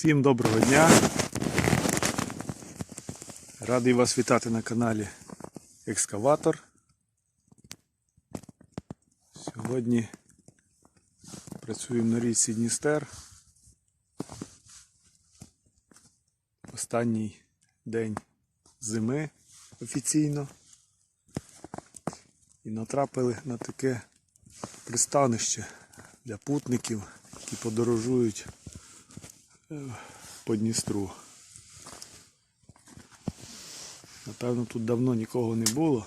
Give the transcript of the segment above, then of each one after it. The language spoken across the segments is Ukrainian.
Всім доброго дня. Радий вас вітати на каналі Екскаватор. Сьогодні працюємо на річці Дністер. Останній день зими офіційно. І натрапили на таке пристанище для путників, які подорожують по Дністру. Напевно, тут давно нікого не було.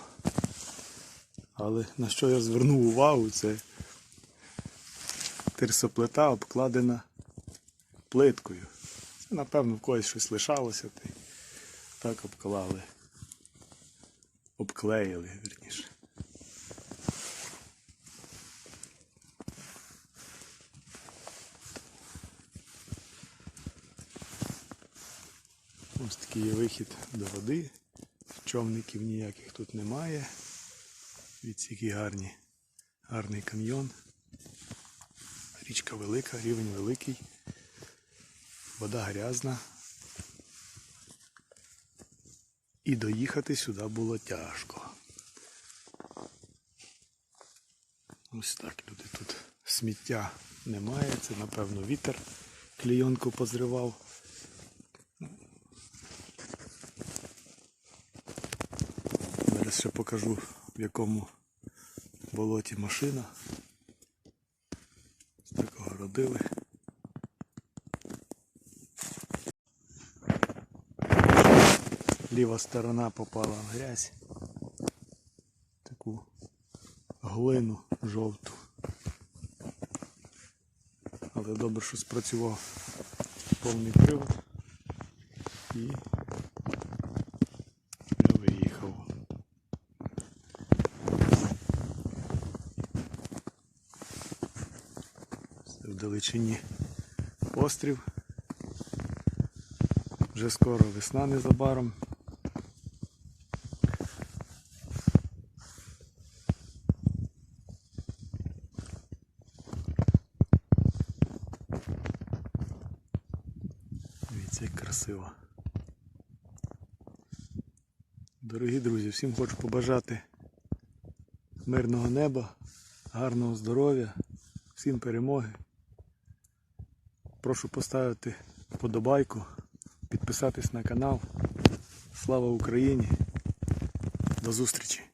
Але на що я звернув увагу, це терсоплита обкладена плиткою. Це, напевно, в когось щось лишалося, так обклали. Обклеїли, вірніше. Ось такий вихід до води. Човників ніяких тут немає. Від який гарні, гарний каньйон. Річка велика, рівень великий. Вода грязна. І доїхати сюди було тяжко. Ось так люди тут сміття немає. Це напевно вітер клійонку позривав. Зараз ще покажу в якому болоті машина. З такого родили. Ліва сторона попала в грязь. Таку глину жовту. Але добре, що спрацював повний привод і я виїхав. Це в далечині острів. Вже скоро весна незабаром. Дивіться, як красиво. Дорогі друзі, всім хочу побажати мирного неба, гарного здоров'я, всім перемоги. Прошу поставити вподобайку, підписатись на канал. Слава Україні! До зустрічі!